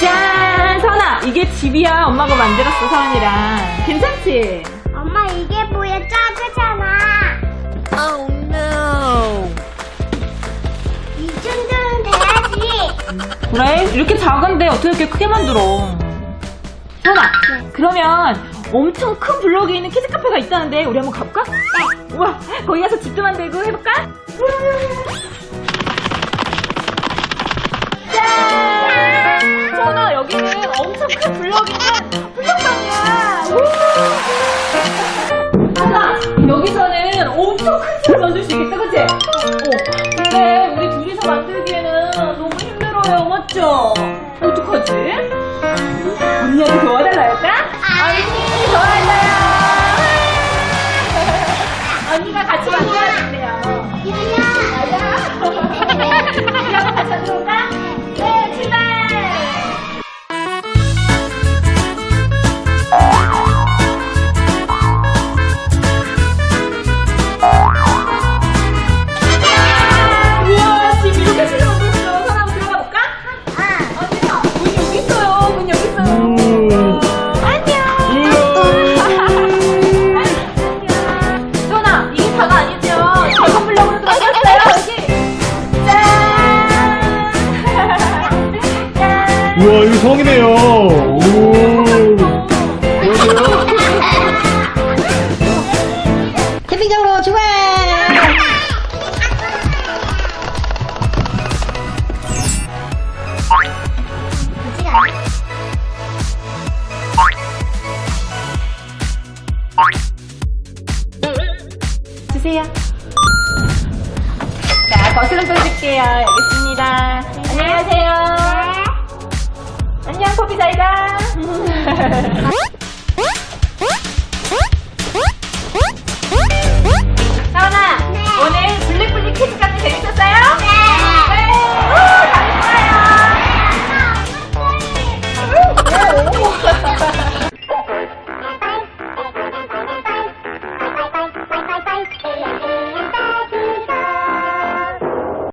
짠! 선아, 이게 집이야. 엄마가 만들었어, 서은이랑. 괜찮지? 엄마 이게 뭐야 작으잖아. Oh no! 이 정도는 돼야지. 그래? 이렇게 작은데 어떻게 이렇게 크게 만들어? 선아, 그러면 엄청 큰 블록이 있는 키즈 카페가 있다는데 우리 한번 가볼까? 네. 우와, 거기 가서 집도 만들고 해볼까? 짠! 선아, 여기는 엄청 큰 블럭이 있는 블록방이야. 선아, 여기서는 엄청 큰 집을 만들 수 있겠다, 그치? 어, 근데 우리 둘이서 만들기에는 너무 힘들어요, 맞죠? 어떡하지? 언니한테 도와 우와, 이거 성이네요. 캠핑장으로 출발! 주세요. 자, 거슬러 써줄게요. 여기 있습니다. Yeah.